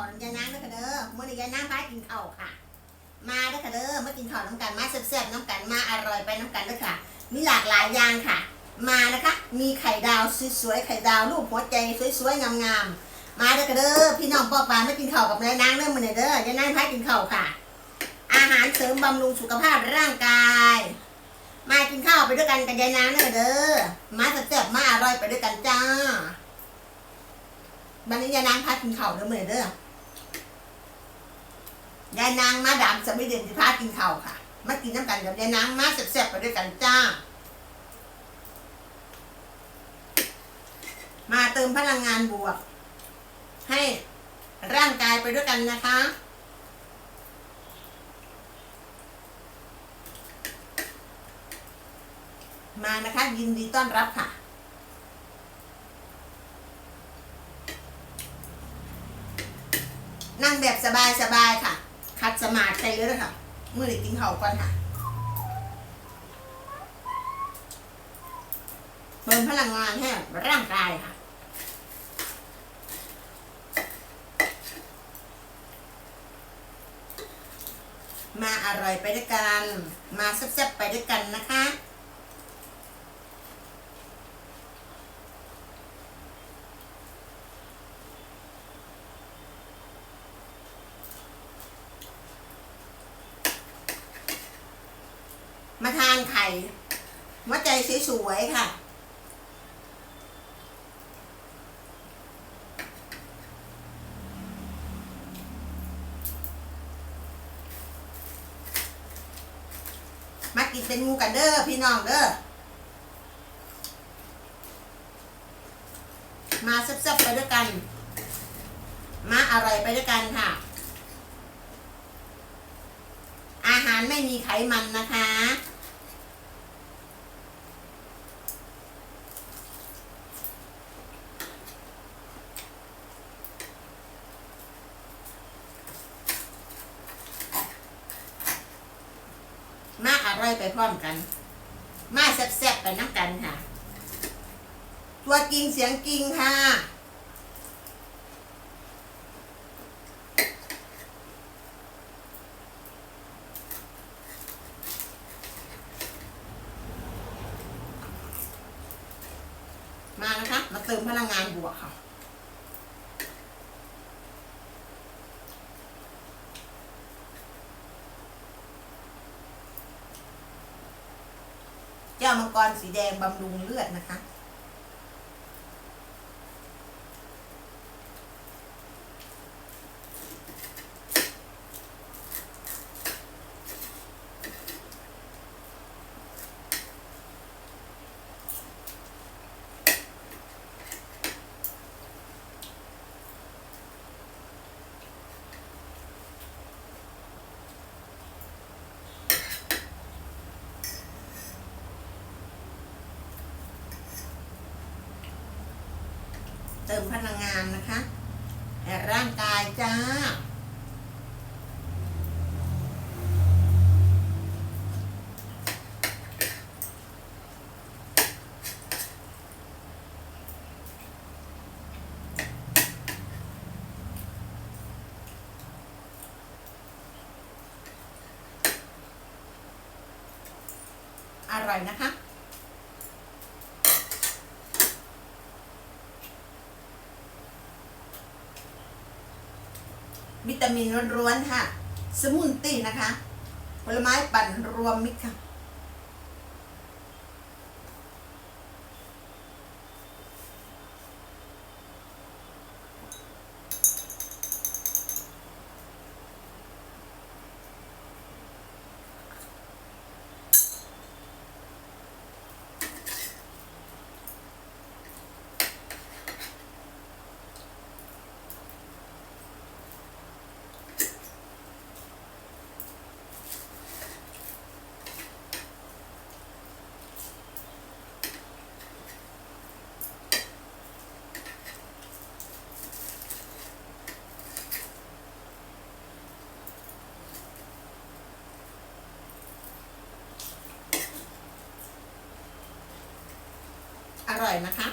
าวน้ำยาน้ำด้วยค่ะเด้อเมื่อนี้ยาน้ำพากินข้าวค่ะ มาด้อค่ะเด้อมากินข้าวน้ำกันมาแซ่บๆน้ำกันมาอร่อยไปน้ำกันด้วยค่ะ มีหลากหลายอย่างค่ะ มานะคะ มีไข่ดาวสวยๆไข่ดาวรูปหัวใจสวยๆงามๆมาด้อค่ะเด้อพี่น้องปอกปลามากินข้าวกับยายนางเริ่มมาเด้อยานางพากินข้าวค่ะ อาหารเสริมบำรุงสุขภาพร่างกาย มากินข้าวไปด้วยกันกับยายนางเด้อเด้อมาแซ่บๆมาอร่อยไปด้วยกันจ้าบันนี้ยายนางพากินข้าวเด้อมื้อนเด้อ ยายนางมาดามจะไม่เด่นที่พากินข้าวค่ะ มากินน้ำกันกับยายนางมาแซ่บๆไปด้วยกันจ้า มาเติมพลังงานบวก ให้ร่างกายไปด้วยกันนะคะมานะคะยินดีต้อนรับค่ะ นั่งแบบสบายๆค่ะ สมาธิใจเลยค่ะมื่อได้กินข้าก่อนค่ะเพิ่มพลังงานให้ร่างกายค่ะมาอร่อยไปด้วยกัน มาแซ่บๆไปด้วยกันนะคะ มาทานไข่หัวใจสวยๆค่ะ มากินเป็นหมูกันเด้อพี่น้องเด้อมาแซ่บๆไปด้วยกัน มาอร่อยไปด้วยกันค่ะ อาหารไม่มีไขมันนะคะ มาอร่อยไปพร้อมกัน มาแซ่บๆไปน้ำกันค่ะ ตัวจริงเสียงจริงค่ะมานะคะ มาเติมพลังงานบวกค่ะ เจ้ามังกรสีแดงบำรุงเลือดนะคะ เติมพลังงานนะคะแก่ร่างกายจ้าอร่อยนะคะ วิตามินล้วนๆค่ะ สมุนตีนะคะ ผลไม้ปั่นรวมมิตรค่ะ อ ร่อยนะคะ